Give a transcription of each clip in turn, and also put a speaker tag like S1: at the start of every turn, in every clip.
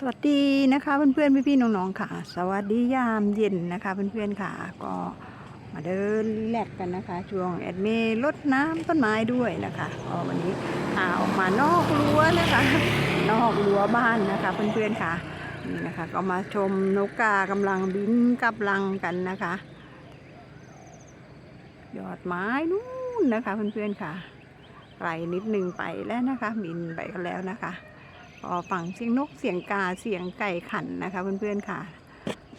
S1: สวัสดีนะคะเพื่อนๆพี่ๆน้องๆค่ะ สวัสดียามเย็นนะคะเพื่อนๆค่ะ ก็มาเดินรีแลกกันนะคะ ช่วงแอดเมย์ลดน้ำต้นไม้ด้วยนะคะก็วันนี้พาออกมานอกรั้วนะคะ นอกรั้วบ้านนะคะเพื่อนๆค่ะนี่นะคะ ก็มาชมนกกากำลังบินกลับรังกันนะคะ ยอดไม้นู่นนะคะเพื่อนๆค่ะไกลนิดนึงไปแล้วนะคะ บินไปกันแล้วนะคะ ก็ฟังเสียงนกเสียงกาเสียงไก่ขันนะคะเพื่อนๆค่ะ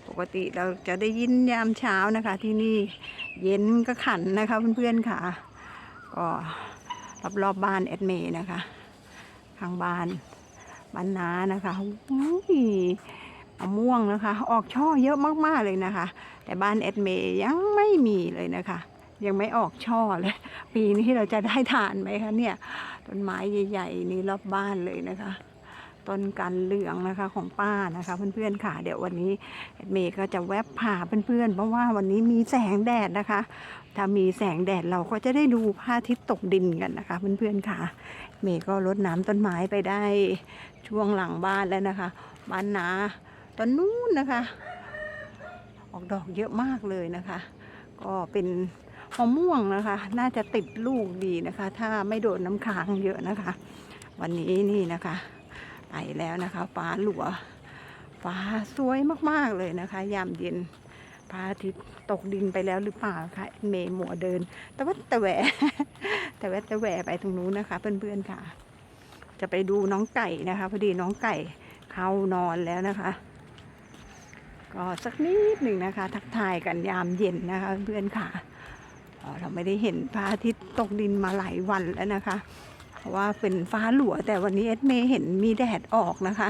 S1: ปกติเราจะได้ยินยามเช้านะคะ ที่นี่เย็นก็ขันนะคะเพื่อนๆค่ะ ก็รอบๆบบ้านแอดเมย์นะคะข้างบ้านบ้านนานะคะอุ้ยมะม่วงนะคะ ออกช่อเยอะมากๆเลยนะคะ แต่บ้านแอดเมย์ยังไม่มีเลยนะคะ ยังไม่ออกช่อเลย ปีนี้เราจะได้ทานไหมคะเนี่ยต้นไม้ใหญ่ๆนี่รอบบ้านเลยนะคะ ต้นกันเหลืองนะคะของป้านะคะ เพื่อนๆค่ะ เดี๋ยววันนี้เมย์ก็จะแวบพาเพื่อนๆ เพราะว่าวันนี้มีแสงแดดนะคะ ถ้ามีแสงแดดเราก็จะได้ดูพระอาทิตย์ตกดินกันนะคะ เพื่อนๆค่ะ เมย์ก็รดน้ำต้นไม้ไปได้ช่วงหลังบ้านแล้วนะคะบ้านนาต้นนู้นนะคะ ออกดอกเยอะมากเลยนะคะ ก็เป็นมะม่วงนะคะ น่าจะติดลูกดีนะคะ ถ้าไม่โดนน้ำค้างเยอะนะคะ วันนี้นี่นะคะ ไปแล้วนะคะ ฟ้าหลัว ฟ้าสวยมากๆเลยนะคะ ยามเย็นพระอาทิตย์ตกดินไปแล้วหรือเปล่าคะเมย์หมัวเดิน แต่ว่าแต่แหวแต่แวะแต่แหวไปตรงนู้นนะคะ เพื่อนๆค่ะ จะไปดูน้องไก่นะคะ พอดีน้องไก่เข้านอนแล้วนะคะ ก็สักนิดหนึ่งนะคะ ทักทายกันยามเย็นนะคะ เพื่อนๆค่ะเราไม่ได้เห็นพระอาทิตย์ตกดินมาหลายวันแล้วนะคะ เพราะว่าเป็นฟ้าหลัวแต่วันนี้เอสเมย์เห็นมีแดดออกนะคะ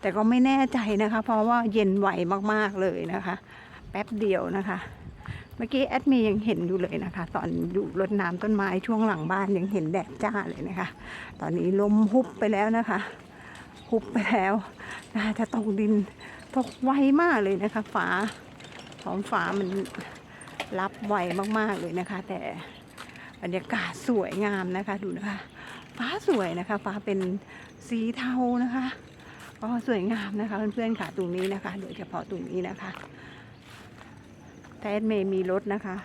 S1: แต่ก็ไม่แน่ใจนะคะ เพราะว่าเย็นไหวมากๆเลยนะคะ แป๊บเดียวนะคะ เมื่อกี้แอดเมย์ยังเห็นอยู่เลยนะคะ ตอนอยู่รดน้ำต้นไม้ช่วงหลังบ้านยังเห็นแดดจ้าเลยนะคะ ตอนนี้ลมฮุบไปแล้วนะคะฮุบไปแล้วน่าจะตกดินตกไวมากเลยนะคะฟ้าท้องฟ้ามันรับไวมากๆเลยนะคะ แต่บรรยากาศสวยงามนะคะดูนะคะ ฟ้าสวยนะคะ ฟ้าเป็นสีเทานะคะก็สวยงามนะคะเพื่อนๆค่ะตรงนี้นะคะ โดยเฉพาะตรงนี้นะคะแต่แอดเมย์มีรถนะคะ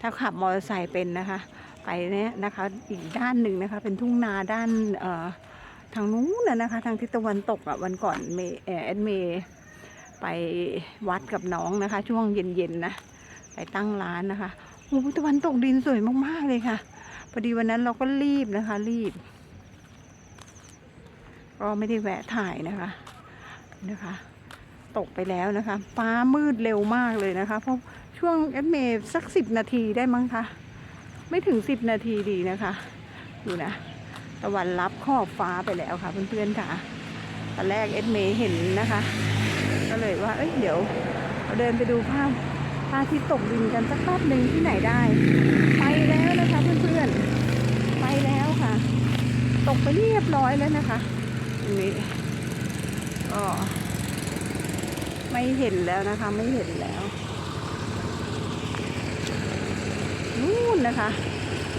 S1: ถ้าขับมอเตอร์ไซค์เป็นนะคะ ไปเนี้ยนะคะอีกด้านหนึ่งนะคะ เป็นทุ่งนาด้านเอ่อทางนู้นนะคะ ทางทิศตะวันตกอะวันก่อนเมย์แอดเมย์ไปวัดกับน้องนะคะ ช่วงเย็นๆนะไปตั้งร้านนะคะโอ้โหตะวันตกดินสวยมากๆเลยค่ะ พอดีวันนั้นเราก็รีบนะคะ รีบ ก็ไม่ได้แวะถ่ายนะคะนะคะ ตกไปแล้วนะคะ ฟ้ามืดเร็วมากเลยนะคะ เพราะช่วงแอดเมย์สักสิบนาทีได้มั้งคะ ไม่ถึงสิบนาทีดีนะคะดูนะตะวันรับขอบฟ้าไปแล้วค่ะเพื่อนๆค่ะตอนแรกเอ็ดเมย์เห็นนะคะ ก็เลยว่า เอ้ยเดี๋ยวเราเดินไปดูภาพ พาทิตตกดินกันสักแป๊บหนึ่งที่ไหนได้ ไปแล้วนะคะเพื่อนๆ ไปแล้วค่ะ ตกไปเรียบร้อยแล้วนะคะนี้ก็ไม่เห็นแล้วนะคะไม่เห็นแล้วนู่นนะคะ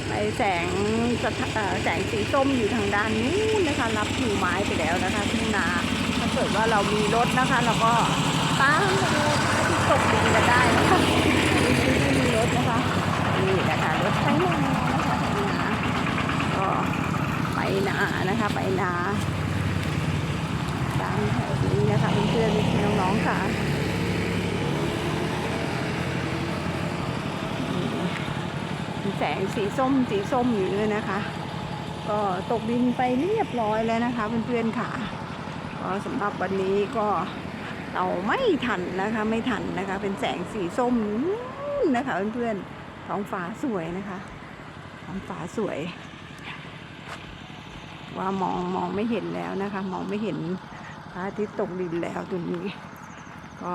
S1: ไปแสงแสงสีส้มอยู่ทางด้านนู้นนะคะ รับผิวไม้ไปแล้วนะคะทุ่งนาถ้าเกิดว่าเรามีรถนะคะ เราก็ตามไปดู ตกดินกันได้นะคะอันนี้ไม่มีรถนะคะ นี่นะคะรถไถนานะคะไถนาก็ไปนานะคะ ไปนาตามแถวนี้นะคะเพื่อนๆน้องๆค่ะมีแสงสีส้มสีส้มอยู่เลยนะคะ ก็ตกดินไปเรียบร้อยแล้วนะคะเพื่อนๆค่ะก็สำหรับวันนี้ก็ เราไม่ทันนะคะไม่ทันนะคะ เป็นแสงสีส้มนะคะเพื่อนๆท้องฟ้าสวยนะคะท้องฟ้าสวย ว่ามองมองไม่เห็นแล้วนะคะ มองไม่เห็นพระอาทิตย์ตกดินแล้วตรงนี้ ก็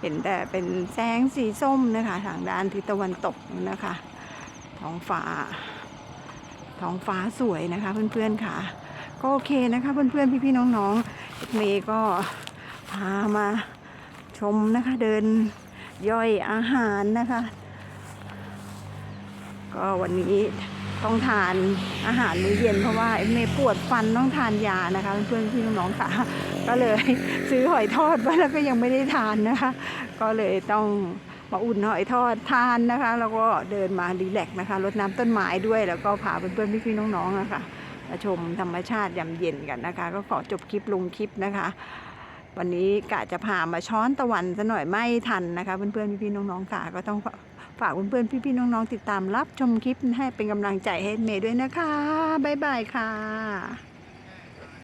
S1: เห็นแต่เป็นแสงสีส้มนะคะ ทางด้านทิศตะวันตกนะคะ ท้องฟ้า ท้องฟ้าสวยนะคะ เพื่อนๆค่ะ ก็โอเคนะคะ เพื่อนๆพี่ๆน้องๆเมย์ก็ พามาชมนะคะเดินย่อยอาหารนะคะ ก็วันนี้ต้องทานอาหารมื้อเย็นเพราะว่าเมย์ปวดฟันต้องทานยานะคะ เพื่อนพี่น้องค่ะ ก็เลยซื้อหอยทอดไว้แล้วก็ยังไม่ได้ทานนะคะ ก็เลยต้องมาอุ่นหอยทอดทานนะคะ แล้วก็เดินมารีแลกนะคะรดน้ำต้นไม้ด้วยแล้วก็พาเพื่อนๆพี่ๆน้องๆนะคะมาชมธรรมชาติยามเย็นกันนะคะ ก็ขอจบคลิปลงคลิปนะคะ วันนี้กะจะพามาช้อนตะวันซะหน่อยไม่ทันนะคะเพื่อนๆพี่ๆน้องๆค่ะก็ต้องฝากเพื่อนๆพี่ๆน้องๆติดตามรับชมคลิปให้เป็นกำลังใจให้เมย์ด้วยนะคะบ๊ายบายค่ะ